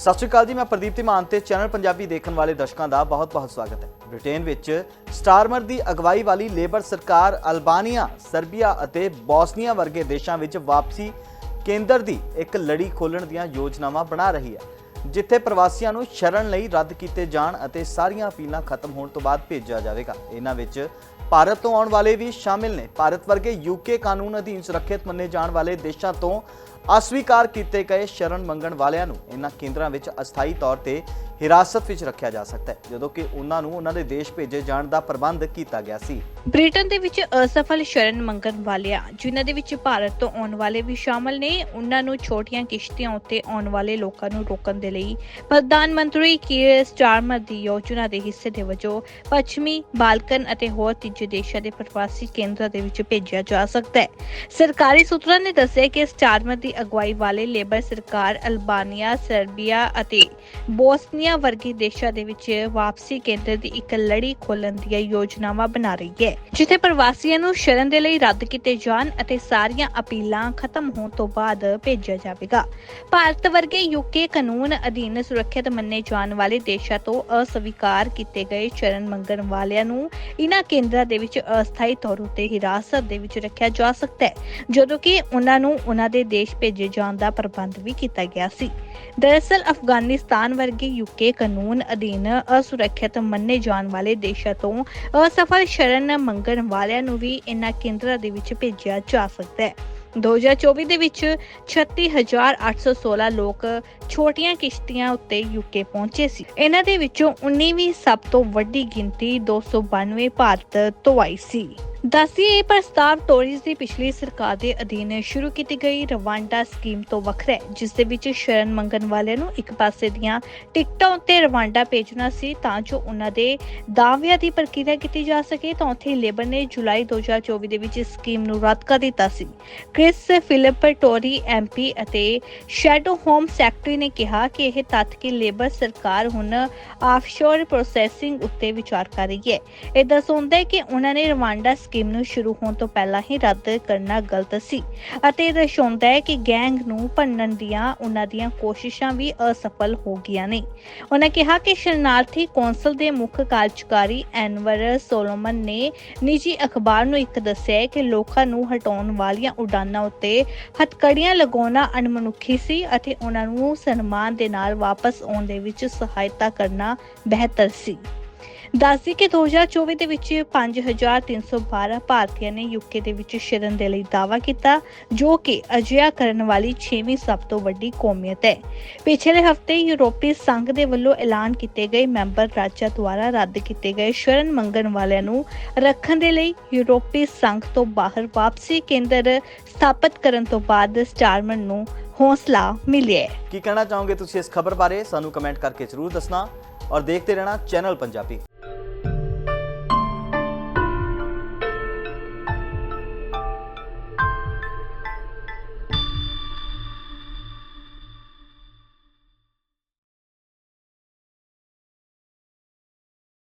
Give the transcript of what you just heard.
ਸਤਿ ਸ਼੍ਰੀ ਅਕਾਲ ਜੀ, ਮੈਂ ਪ੍ਰਦੀਪ ਧੀਮਾਨ ਤੇ ਚੈਨਲ ਪੰਜਾਬੀ ਦੇਖਣ ਵਾਲੇ ਦਰਸ਼ਕਾਂ ਦਾ ਬਹੁਤ-ਬਹੁਤ ਸਵਾਗਤ ਹੈ। ਬ੍ਰਿਟੇਨ ਵਿੱਚ ਸਟਾਰਮਰ ਦੀ ਅਗਵਾਈ ਵਾਲੀ ਲੇਬਰ ਸਰਕਾਰ ਅਲਬਾਨੀਆ, ਸਰਬੀਆ ਅਤੇ ਬੋਸਨੀਆ ਵਰਗੇ ਦੇਸ਼ਾਂ ਵਿੱਚ ਵਾਪਸੀ ਕੇਂਦਰ ਦੀ ਇੱਕ ਲੜੀ ਖੋਲਣ ਦੀਆਂ ਯੋਜਨਾਵਾਂ ਬਣਾ ਰਹੀ ਹੈ, ਜਿੱਥੇ ਪ੍ਰਵਾਸੀਆਂ ਨੂੰ ਸ਼ਰਨ ਲਈ ਰੱਦ ਕੀਤੇ ਜਾਣ ਅਤੇ ਸਾਰੀਆਂ ਅਪੀਲਾਂ ਖਤਮ ਹੋਣ ਤੋਂ ਬਾਅਦ ਭੇਜਿਆ ਜਾਵੇਗਾ। ਇਹਨਾਂ ਵਿੱਚ ਭਾਰਤ ਤੋਂ ਆਉਣ ਵਾਲੇ ਵੀ ਸ਼ਾਮਿਲ ਨੇ। ਭਾਰਤ ਵਰਗੇ ਯੂਕੇ ਕਾਨੂੰਨ ਅਧੀਨ ਸੁਰੱਖਿਅਤ ਮੰਨੇ ਜਾਣ ਵਾਲੇ ਦੇਸ਼ਾਂ ਤੋਂ ਅਸਵੀਕਾਰ ਕੀਤੇ ਗਏ ਸ਼ਰਨ ਮੰਗਣ ਵਾਲਿਆਂ ਨੂੰ ਇਹਨਾਂ ਕੇਂਦਰਾਂ ਵਿੱਚ ਅਸਥਾਈ ਤੌਰ ਤੇ ਹਿਰਾਸਤ ਵਿੱਚ ਰੱਖਿਆ ਜਾ ਸਕਦਾ ਹੈ ਜਦੋਂ ਕਿ ਉਹਨਾਂ ਨੂੰ ਉਹਨਾਂ ਦੇ ਦੇਸ਼ ਭੇਜੇ ਜਾਣ ਦਾ ਪ੍ਰਬੰਧ ਕੀਤਾ ਗਿਆ ਸੀ ਬ੍ਰਿਟਨ ਦੇ ਵਿੱਚ ਅਸਫਲ ਸ਼ਰਨ ਮੰਗਣ ਵਾਲਿਆਂ ਜਿਨ੍ਹਾਂ ਦੇ ਵਿੱਚ ਭਾਰਤ ਤੋਂ ਆਉਣ ਵਾਲੇ ਵੀ ਸ਼ਾਮਲ ਨੇ ਉਹਨਾਂ ਨੂੰ ਛੋਟੀਆਂ ਕਿਸ਼ਤੀਆਂ ਉੱਤੇ ਆਉਣ ਵਾਲੇ ਲੋਕਾਂ ਨੂੰ ਰੋਕਣ ਦੇ ਲਈ ਪ੍ਰਧਾਨ ਮੰਤਰੀ ਕੀਰ ਸਟਾਰਮਰ ਦੀ ਯੋਜਨਾ ਦੇ ਹਿੱਸੇ ਦੇ ਵਜੋਂ ਪੱਛਮੀ ਬਾਲਕਨ ਅਤੇ ਹੋਰ ਤੀਜੇ ਦੇਸ਼ਾਂ ਦੇ ਪ੍ਰਵਾਸੀ ਕੇਂਦਰਾਂ ਦੇ ਵਿੱਚ ਭੇਜਿਆ ਜਾ ਸਕਦਾ ਹੈ। ਸਰਕਾਰੀ ਸੂਤਰਾਂ ਨੇ ਦੱਸਿਆ ਕਿ ਸਟਾਰਮਰ ਦੀ ਅਗਵਾਈ ਵਾਲੇ ਲੇਬਰ ਸਰਕਾਰ ਅਲਬਾਨੀਆ ਸਰਬੀਆ ਅਤੇ ਬੋਸਨੀਆ ਵਰਗੇ ਦੇਸ਼ਾਂ ਦੇ ਵਿੱਚ ਵਾਪਸੀ ਕੇਂਦਰ ਦੀ ਇੱਕ ਲੜੀ ਖੋਲਣ ਦੀਆਂ ਯੋਜਨਾਵਾਂ ਬਣਾ ਰਹੀ ਹੈ, ਜਿੱਥੇ ਪ੍ਰਵਾਸੀਆਂ ਨੂੰ ਸ਼ਰਨ ਦੇ ਲਈ ਰੱਦ ਕੀਤੇ ਜਾਣ ਅਤੇ ਸਾਰੀਆਂ ਅਪੀਲਾਂ ਖਤਮ ਹੋਣ ਤੋਂ ਬਾਅਦ ਭੇਜਿਆ ਜਾਵੇਗਾ। ਭਾਰਤ ਵਰਗੇ ਯੂਕੇ ਕਾਨੂੰਨ ਅਧੀਨ ਸੁਰੱਖਿਅਤ ਮੰਨੇ ਜਾਣ ਵਾਲੇ ਦੇਸ਼ਾਂ ਤੋਂ ਅਸਵੀਕਾਰ ਕੀਤੇ ਗਏ ਸ਼ਰਨ ਮੰਗਣ ਵਾਲਿਆਂ ਨੂੰ ਇਨ੍ਹਾਂ ਕੇਂਦਰਾਂ ਦੇ ਵਿੱਚ ਅਸਥਾਈ ਤੌਰ ਉਤੇ ਹਿਰਾਸਤ ਦੇ ਵਿੱਚ ਰੱਖਿਆ ਜਾ ਸਕਦਾ ਹੈ, ਜਦੋਂ ਕਿ ਉਹਨਾਂ ਨੂੰ ਉਹਨਾਂ ਦੇ ਦੇਸ਼ ਭੇਜੇ ਜਾਣ ਦਾ ਪ੍ਰਬੰਧ ਵੀ ਕੀਤਾ ਗਿਆ ਸੀ। ਦਰਅਸਲ ਅਫਗਾਨਿਸਤਾਨ ਵਰਗੇ ਯੂਕੇ ਕਾਨੂੰਨ ਅਧੀਨ ਅਸੁਰੱਖਿਅਤ ਮੰਨੇ ਜਾਣ ਵਾਲੇ ਦੇਸ਼ਾਂ ਤੋਂ ਅਸਫਲ ਸ਼ਰਨ ਮੰਗਣ ਵਾਲਿਆਂ ਨੂੰ ਵੀ ਇਨ੍ਹਾਂ ਕੇਂਦਰਾਂ ਦੇ ਵਿੱਚ ਭੇਜਿਆ ਜਾ ਸਕਦਾ ਹੈ। 2024 ਦੇ ਵਿੱਚ 36816 ਲੋਕ ਛੋਟੀਆਂ ਕਿਸ਼ਤੀਆਂ ਉੱਤੇ ਯੂਕੇ ਪਹੁੰਚੇ ਸੀ। ਇਹਨਾਂ ਦੇ ਵਿੱਚੋਂ 19ਵੀਂ ਸਭ ਤੋਂ ਵੱਡੀ ਗਿਣਤੀ 292 ਭਾਰਤ ਤੋਂ ਆਈ ਸੀ। ਦੱਸੀਏ ਇਹ ਪ੍ਰਸਤਾਵ ਟੋਰੀਜ਼ ਦੀ ਪਿਛਲੀ ਸਰਕਾਰ ਦੇ ਅਧੀਨ ਸ਼ੁਰੂ ਕੀਤੀ ਗਈ। ਰਵਾਂਡਾ ਸਕੀਮ ਤੋਂ ਵੱਖਰਾ ਹੈ, ਜਿਸ ਦੇ ਵਿੱਚ ਸ਼ਰਨ ਮੰਗਣ ਵਾਲਿਆਂ ਨੂੰ ਇੱਕ ਪਾਸੇ ਦੀਆਂ ਟਿਕਟਾਂ ਉੱਤੇ ਰਵਾਂਡਾ ਭੇਜਣਾ ਸੀ ਤਾਂ ਜੋ ਉਹਨਾਂ ਦੇ ਦਾਅਵਿਆਂ ਦੀ ਪ੍ਰਕਿਰਿਆ ਕੀਤੀ ਜਾ ਸਕੇ। ਤਾਂ ਉੱਥੇ ਲੇਬਰ ਨੇ ਜੁਲਾਈ 2024 ਦੇ ਵਿੱਚ ਇਸ ਸਕੀਮ ਨੂੰ ਰੱਦ ਕਰ ਦਿੱਤਾ ਸੀ। ਕ੍ਰਿਸ ਫਿਲਿਪ ਟੋਰੀ ਐਮਪੀ ਅਤੇ ਸ਼ੈਡੋ ਹੋਮ ਸੈਕਟਰੀ ਨੇ ਕਿਹਾ ਕਿ ਇਹ ਤੱਥ ਕਿ ਲੇਬਰ ਸਰਕਾਰ ਹੁਣ ਆਫਸ਼ੋਰ ਪ੍ਰੋਸੈਸਿੰਗ ਉੱਤੇ ਵਿਚਾਰ ਕਰ ਰਹੀ ਹੈ। ਇਹ ਦਰਸਾਉਂਦਾ ਹੈ ਕਿ ਉਹਨਾਂ ਨੇ ਰਵਾਂਡਾ ਸਕੀਮ ਨੂੰ ਸ਼ੁਰੂ ਹੋਣ ਤੋਂ ਪਹਿਲਾਂ ਹੀ ਰੱਦ ਕਰਨਾ ਗਲਤ ਸੀ। ਅਤੇ ਇਹ ਦਰਸਾਉਂਦਾ ਹੈ ਕਿ ਗੈਂਗ ਨੂੰ ਭੰਨਣ ਦੀਆਂ ਉਹਨਾਂ ਦੀਆਂ ਕੋਸ਼ਿਸ਼ਾਂ ਵੀ ਅਸਫਲ ਹੋ ਗਈਆਂ ਨੇ। ਉਹਨਾਂ ਕਿਹਾ ਕਿ ਸ਼ਰਨਾਰਥੀ ਕੌਂਸਲ ਦੇ ਮੁੱਖ ਕਾਰਜਕਾਰੀ ਐਨਵਰ ਸੋਲੋਮਨ ਨੇ ਨਿੱਜੀ ਅਖਬਾਰ ਨੂੰ ਇੱਕ ਦੱਸਿਆ ਕਿ ਲੋਕਾਂ ਨੂੰ ਹਟਾਉਣ ਵਾਲੀਆਂ ਉਡਾਨਾਂ ਉੱਤੇ ਹੱਥਕੜੀਆਂ ਲਗਾਉਣਾ ਅਣਮਨੁੱਖੀ ਸੀ ਅਤੇ ਉਹਨਾਂ ਨੂੰ ਸਨਮਾਨ ਦੇ ਨਾਲ ਵਾਪਸ ਆਉਣ ਦੇ ਵਿੱਚ ਸਹਾਇਤਾ ਕਰਨਾ ਬਿਹਤਰ ਸੀ। ਦੱਸਦੀ ਕਿ 2024 ਦੇ ਵਿੱਚ 5312 ਭਾਰਤੀਆਂ ਨੇ ਯੂਕੇ ਦੇ ਵਿੱਚ ਸ਼ਰਨ ਦੇ ਲਈ ਦਾਅਵਾ ਕੀਤਾ, ਜੋ ਕਿ ਅਜਿਹਾ ਕਰਨ ਵਾਲੀ 6ਵੀਂ ਸਭ ਤੋਂ ਵੱਡੀ ਕੌਮੀਅਤ ਹੈ। ਪਿਛਲੇ ਹਫ਼ਤੇ ਯੂਰਪੀ ਸੰਘ ਦੇ ਵੱਲੋਂ ਐਲਾਨ ਕੀਤੇ ਗਏ ਮੈਂਬਰ ਰਾਜਾਂ ਦੁਆਰਾ ਰੱਦ ਕੀਤੇ ਗਏ ਸ਼ਰਨ ਮੰਗਣ ਵਾਲਿਆਂ ਨੂੰ ਰੱਖਣ ਦੇ ਲਈ ਯੂਰਪੀ ਸੰਘ ਤੋਂ ਬਾਹਰ ਵਾਪਸੀ ਕੇਂਦਰ ਸਥਾਪਿਤ ਕਰਨ ਤੋਂ ਬਾਅਦ ਸਟਾਰਮਨ ਨੂੰ ਹੌਸਲਾ ਮਿਲਿਆ ਕੀ ਕਹਿਣਾ ਚਾਹੋਗੇ ਤੁਸੀਂ ਇਸ ਖਬਰ ਬਾਰੇ? ਸਾਨੂੰ ਕਮੈਂਟ ਕਰਕੇ ਜ਼ਰੂਰ ਦੱਸਣਾ ਔਰ ਦੇਖਦੇ ਰਹਿਣਾ ਚੈਨਲ ਪੰਜਾਬੀ।